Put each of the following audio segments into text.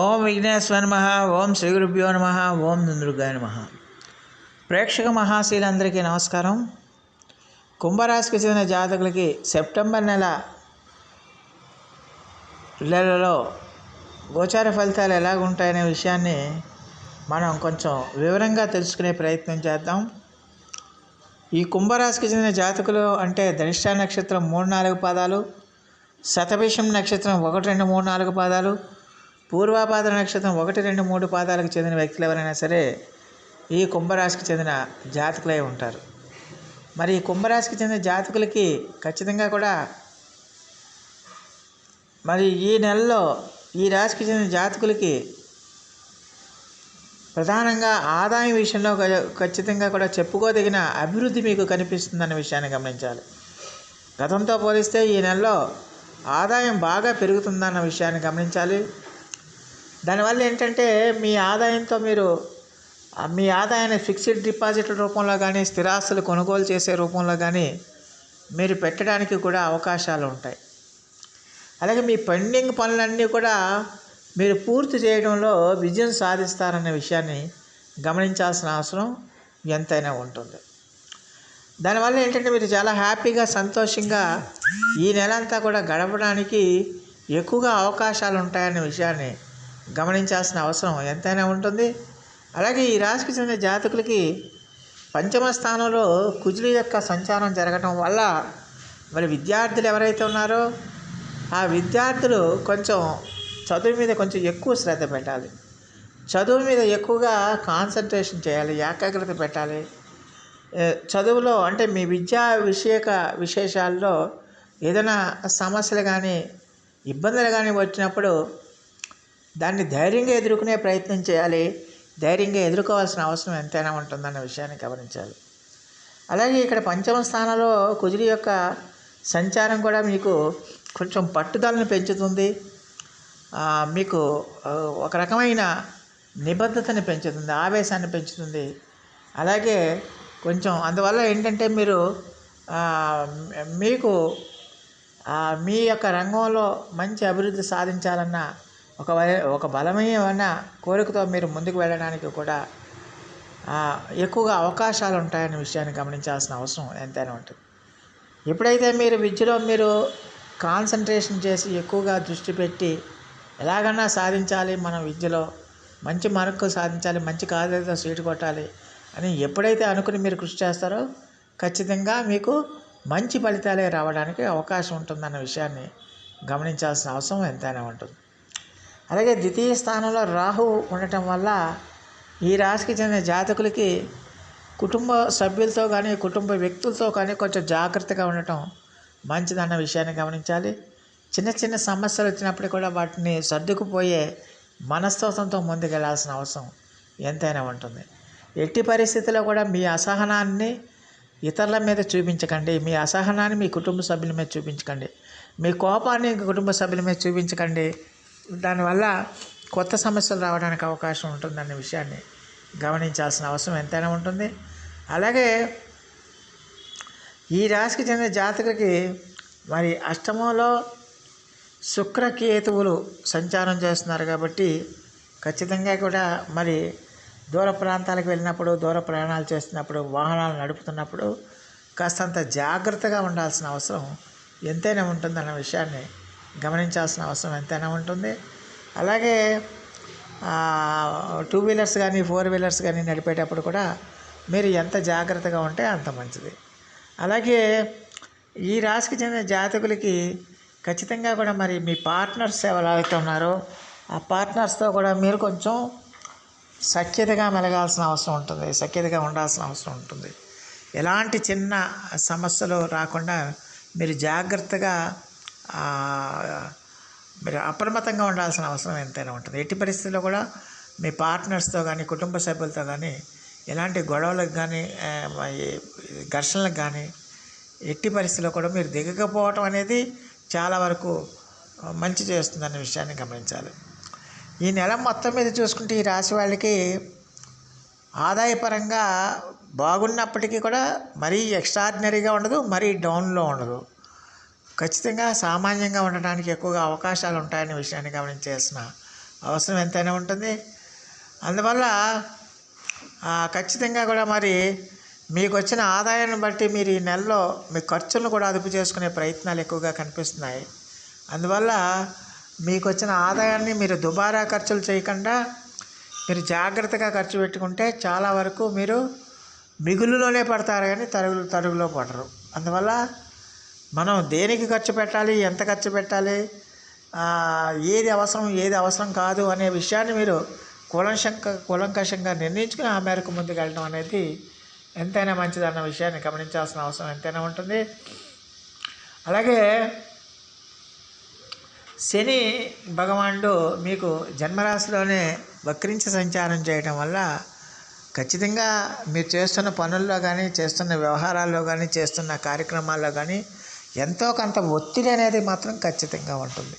ఓం విఘ్నేశ్వర నమ ఓం శ్రీ గురుభ్యో నమ ఓం దుందుర్గాయ నమ. ప్రేక్షక మహాశీలందరికీ నమస్కారం. కుంభరాశికి చెందిన జాతకులకి సెప్టెంబర్ నెల నెలలో గోచార ఫలితాలు ఎలాగుంటాయనే విషయాన్ని మనం కొంచెం వివరంగా తెలుసుకునే ప్రయత్నం చేద్దాం. ఈ కుంభరాశికి చెందిన జాతకులు అంటే ధనిష్ట నక్షత్రం మూడు నాలుగు పాదాలు శతభిషం నక్షత్రం ఒకటి రెండు మూడు నాలుగు పాదాలు పూర్వాపాద నక్షత్రం ఒకటి రెండు మూడు పాదాలకు చెందిన వ్యక్తులు ఎవరైనా సరే ఈ కుంభరాశికి చెందిన జాతకులై ఉంటారు. మరి ఈ కుంభరాశికి చెందిన జాతకులకి ఖచ్చితంగా కూడా మరి ఈ నెలలో ఈ రాశికి చెందిన జాతకులకి ప్రధానంగా ఆదాయం విషయంలో ఖచ్చితంగా కూడా చెప్పుకోదగిన అభివృద్ధి మీకు కనిపిస్తుందన్న విషయాన్ని గమనించాలి. గతంతో పోలిస్తే ఈ నెలలో ఆదాయం బాగా పెరుగుతుందన్న విషయాన్ని గమనించాలి. దానివల్ల ఏంటంటే మీ ఆదాయంతో మీరు మీ ఆదాయాన్ని ఫిక్స్డ్ డిపాజిట్ రూపంలో కానీ స్థిరాస్తులు కొనుగోలు చేసే రూపంలో కానీ మీరు పెట్టడానికి కూడా అవకాశాలు ఉంటాయి. అలాగే మీ పెండింగ్ పనులన్నీ కూడా మీరు పూర్తి చేయడంలో విజయం సాధిస్తారనే విషయాన్ని గమనించాల్సిన అవసరం ఎంతైనా ఉంటుంది. దానివల్ల ఏంటంటే మీరు చాలా హ్యాపీగా సంతోషంగా ఈ నెల అంతా కూడా గడపడానికి ఎక్కువగా అవకాశాలు ఉంటాయనే విషయాన్ని గమనించాల్సిన అవసరం ఎంతైనా ఉంటుంది. అలాగే ఈ రాశికి చెందిన జాతకులకి పంచమ స్థానంలో కుజులు యొక్క సంచారం జరగటం వల్ల మరి విద్యార్థులు ఎవరైతే ఉన్నారో ఆ విద్యార్థులు కొంచెం చదువు మీద కొంచెం ఎక్కువ శ్రద్ధ పెట్టాలి. చదువు మీద ఎక్కువగా కాన్సన్ట్రేషన్ చేయాలి ఏకాగ్రత పెట్టాలి. చదువులో అంటే మీ విద్యా విషయక విశేషాల్లో ఏదైనా సమస్యలు కానీ ఇబ్బందులు కానీ వచ్చినప్పుడు దాన్ని ధైర్యంగా ఎదుర్కొనే ప్రయత్నం చేయాలి. ధైర్యంగా ఎదుర్కోవాల్సిన అవసరం ఎంతైనా ఉంటుందన్న విషయాన్ని గమనించాలి. అలాగే ఇక్కడ పంచమ స్థానంలో కుజుడి యొక్క సంచారం కూడా మీకు కొంచెం పట్టుదలను పెంచుతుంది. మీకు ఒక రకమైన నిబద్ధతని పెంచుతుంది ఆవేశాన్ని పెంచుతుంది. అలాగే కొంచెం అందువల్ల ఏంటంటే మీరు మీకు మీ యొక్క రంగంలో మంచి అభివృద్ధి సాధించాలన్న ఒక ఒక బలమైన కోరికతో మీరు ముందుకు వెళ్ళడానికి కూడా ఎక్కువగా అవకాశాలు ఉంటాయనే విషయాన్ని గమనించాల్సిన అవసరం ఎంతైనా ఉంటుంది. ఎప్పుడైతే మీరు విద్యలో మీరు కాన్సన్ట్రేషన్ చేసి ఎక్కువగా దృష్టి పెట్టి ఎలాగన్నా సాధించాలి మన విద్యలో మంచి మార్కులు సాధించాలి మంచి కాలేజీలో సీటు కొట్టాలి అని ఎప్పుడైతే అనుకుని మీరు కృషి చేస్తారో ఖచ్చితంగా మీకు మంచి ఫలితాలే రావడానికి అవకాశం ఉంటుందన్న విషయాన్ని గమనించాల్సిన అవసరం ఎంతైనా ఉంటుంది. అలాగే ద్వితీయ స్థానంలో రాహు ఉండటం వల్ల ఈ రాశికి చెందిన జాతకులకి కుటుంబ సభ్యులతో కానీ కుటుంబ వ్యక్తులతో కానీ కొంచెం జాగ్రత్తగా ఉండటం మంచిదన్న విషయాన్ని గమనించాలి. చిన్న చిన్న సమస్యలు వచ్చినప్పుడు కూడా వాటిని సర్దుకుపోయే మనస్తత్వంతో ముందుకెళ్ళాల్సిన అవసరం ఎంతైనా ఉంటుంది. ఎట్టి పరిస్థితుల్లో కూడా మీ అసహనాన్ని ఇతరుల మీద చూపించకండి. మీ అసహనాన్ని మీ కుటుంబ సభ్యుల మీద చూపించకండి. మీ కోపాన్ని కుటుంబ సభ్యుల మీద చూపించకండి. దానివల్ల కొత్త సమస్యలు రావడానికి అవకాశం ఉంటుందనే విషయాన్ని గమనించాల్సిన అవసరం ఎంతైనా ఉంటుంది. అలాగే ఈ రాశికి చెందిన జాతకులకి మరి అష్టమంలో శుక్రకేతువులు సంచారం చేస్తున్నారు కాబట్టి ఖచ్చితంగా కూడా మరి దూర ప్రాంతాలకు వెళ్ళినప్పుడు దూర ప్రయాణాలు చేస్తున్నప్పుడు వాహనాలు నడుపుతున్నప్పుడు కాస్తంత జాగ్రత్తగా ఉండాల్సిన అవసరం ఎంతైనా ఉంటుందన్న విషయాన్ని గమనించాల్సిన అవసరం ఎంతైనా ఉంటుంది. అలాగే టూ వీలర్స్ కానీ ఫోర్ వీలర్స్ కానీ నడిపేటప్పుడు కూడా మీరు ఎంత జాగ్రత్తగా ఉంటే అంత మంచిది. అలాగే ఈ రాశికి చెందిన జాతకులకి ఖచ్చితంగా కూడా మరి మీ పార్ట్నర్స్ ఎవరైతే ఉన్నారో ఆ పార్ట్నర్స్తో కూడా మీరు కొంచెం సఖ్యతగా మెలగాల్సిన అవసరం ఉంటుంది. సఖ్యతగా ఉండాల్సిన అవసరం ఉంటుంది. ఎలాంటి చిన్న సమస్యలు రాకుండా మీరు జాగ్రత్తగా మీరు అప్రమత్తంగా ఉండాల్సిన అవసరం ఎంతైనా ఉంటుంది. ఎట్టి పరిస్థితుల్లో కూడా మీ పార్ట్నర్స్తో కానీ కుటుంబ సభ్యులతో కానీ ఎలాంటి గొడవలకు కానీ ఘర్షణలకు కానీ ఎట్టి పరిస్థితుల్లో కూడా మీరు దిగకపోవటం అనేది చాలా వరకు మంచి చేస్తుందనే విషయాన్ని గమనించాలి. ఈ నెల మొత్తం మీద చూసుకుంటే ఈ రాశి వాళ్ళకి ఆదాయపరంగా బాగున్నప్పటికీ కూడా మరీ ఎక్స్ట్రాడినరీగా ఉండదు మరీ డౌన్లో ఉండదు. ఖచ్చితంగా సామాన్యంగా ఉండడానికి ఎక్కువగా అవకాశాలు ఉంటాయనే విషయాన్ని గమనించాల్సిన అవసరం ఎంతైనా ఉంటుంది. అందువల్ల ఖచ్చితంగా కూడా మరి మీకు వచ్చిన ఆదాయాన్ని బట్టి మీరు ఈ నెలలో మీ ఖర్చులను కూడా అదుపు చేసుకునే ప్రయత్నాలు ఎక్కువగా కనిపిస్తున్నాయి. అందువల్ల మీకు వచ్చిన ఆదాయాన్ని మీరు దుబారా ఖర్చులు చేయకుండా మీరు జాగ్రత్తగా ఖర్చు పెట్టుకుంటే చాలా వరకు మీరు మిగులులోనే పడతారు కానీ తరుగులు తరుగులో పడరు. అందువల్ల మనం దేనికి ఖర్చు పెట్టాలి? ఎంత ఖర్చు పెట్టాలి? ఏది అవసరం ఏది అవసరం కాదు అనే విషయాన్ని మీరు కూలంశంక కూలంకషంగా నిర్ణయించుకుని ఆ మేరకు ముందుకు వెళ్ళడం అనేది ఎంతైనా మంచిదన్న విషయాన్ని గమనించాల్సిన అవసరం ఎంతైనా ఉంటుంది. అలాగే శని భగవానుడు మీకు జన్మరాశిలోనే వక్రించి సంచారం చేయడం వల్ల ఖచ్చితంగా మీరు చేస్తున్న పనుల్లో కానీ చేస్తున్న వ్యవహారాల్లో కానీ చేస్తున్న కార్యక్రమాల్లో కానీ ఎంతో కొంత ఒత్తిడి అనేది మాత్రం ఖచ్చితంగా ఉంటుంది.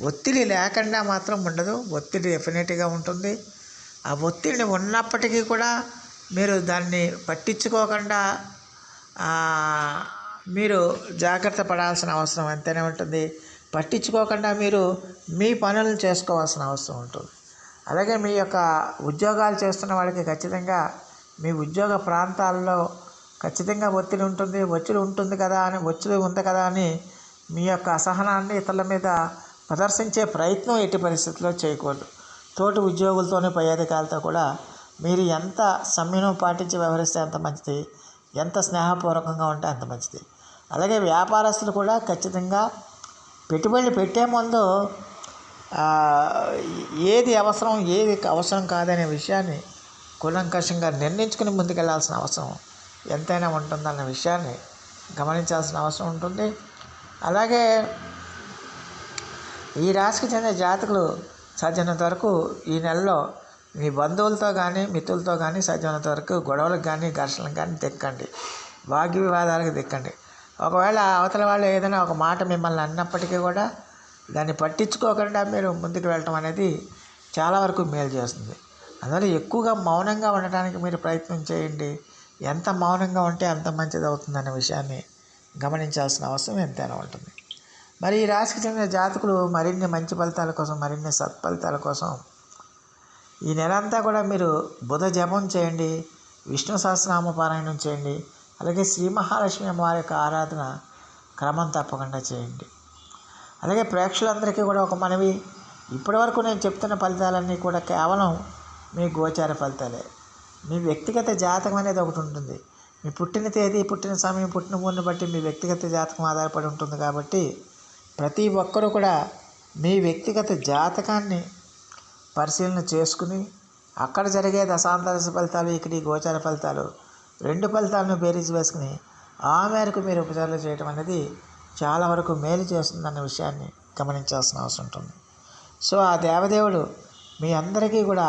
ఒత్తిడి లేకుండా మాత్రం ఉండదు. ఒత్తిడి డెఫినెట్గా ఉంటుంది. ఆ ఒత్తిడిని ఉన్నప్పటికీ కూడా మీరు దాన్ని పట్టించుకోకుండా మీరు జాగ్రత్త పడాల్సిన అవసరం ఎంతనే ఉంటుంది. పట్టించుకోకుండా మీరు మీ పనులను చేసుకోవాల్సిన అవసరం ఉంటుంది. అలాగే మీ యొక్క ఉద్యోగాలు చేస్తున్న వాళ్ళకి ఖచ్చితంగా మీ ఉద్యోగ ప్రాంతాల్లో ఖచ్చితంగా ఒత్తిడి ఉంటుంది ఒత్తిడి ఉంటుంది కదా అని ఒత్తిడి ఉంది కదా అని మీ యొక్క అసహనాన్ని ఇతరుల మీద ప్రదర్శించే ప్రయత్నం ఎట్టి పరిస్థితుల్లో చేయకూడదు. తోటి ఉద్యోగులతోనే పై అధికారులతో కూడా మీరు ఎంత సమయం పాటించి వ్యవహరిస్తే అంత మంచిది ఎంత స్నేహపూర్వకంగా ఉంటే అంత మంచిది. అలాగే వ్యాపారస్తులు కూడా ఖచ్చితంగా పెట్టుబడి పెట్టే ముందు ఏది అవసరం ఏది అవసరం కాదనే విషయాన్ని కూలంకషంగా నిర్ణయించుకుని ముందుకెళ్ళాల్సిన అవసరం ఎంతైనా ఉంటుందన్న విషయాన్ని గమనించాల్సిన అవసరం ఉంటుంది. అలాగే ఈ రాశికి చెందిన జాతకులు సాధ్యమైనంత వరకు ఈ నెలలో మీ బంధువులతో కానీ మిత్రులతో కానీ సాధ్యమైనంత వరకు గొడవలకు కానీ ఘర్షణలకు కానీ దిక్కండి. వాగ్య వివాదాలకు దిక్కండి. ఒకవేళ అవతల వాళ్ళు ఏదైనా ఒక మాట మిమ్మల్ని అన్నప్పటికీ కూడా దాన్ని పట్టించుకోకుండా మీరు ముందుకు వెళ్ళటం అనేది చాలా వరకు మేలు చేస్తుంది. అందువల్ల ఎక్కువగా మౌనంగా ఉండటానికి మీరు ప్రయత్నం చేయండి. ఎంత మౌనంగా ఉంటే అంత మంచిది అవుతుందనే విషయాన్ని గమనించాల్సిన అవసరం ఎంతైనా ఉంటుంది. మరి ఈ రాశికి చెందిన జాతకులు మరిన్ని మంచి ఫలితాల కోసం మరిన్ని సత్ఫలితాల కోసం ఈ నెలంతా కూడా మీరు బుధ జపం చేయండి విష్ణు సహస్రనామ పారాయణం చేయండి అలాగే శ్రీ మహాలక్ష్మి అమ్మవారి యొక్క ఆరాధన క్రమం తప్పకుండా చేయండి. అలాగే ప్రేక్షకులందరికీ కూడా ఒక మనవి. ఇప్పటివరకు నేను చెప్తున్న ఫలితాలన్నీ కూడా కేవలం మీ గోచార ఫలితాలే. మీ వ్యక్తిగత జాతకం అనేది ఒకటి ఉంటుంది. మీ పుట్టిన తేదీ పుట్టిన సమయం పుట్టిన ఊరిని బట్టి మీ వ్యక్తిగత జాతకం ఆధారపడి ఉంటుంది కాబట్టి ప్రతి ఒక్కరూ కూడా మీ వ్యక్తిగత జాతకాన్ని పరిశీలన చేసుకుని అక్కడ జరిగే దశాంతరస ఫలితాలు ఇక్కడ గోచర గోచార ఫలితాలు రెండు ఫలితాలను బేరీజ్ వేసుకుని ఆ మేరకు మీరు ఉపచారాలు చేయడం అనేది చాలా వరకు మేలు చేస్తుందన్న విషయాన్ని గమనించాల్సిన అవసరం ఉంటుంది. సో ఆ దేవదేవుడు మీ అందరికీ కూడా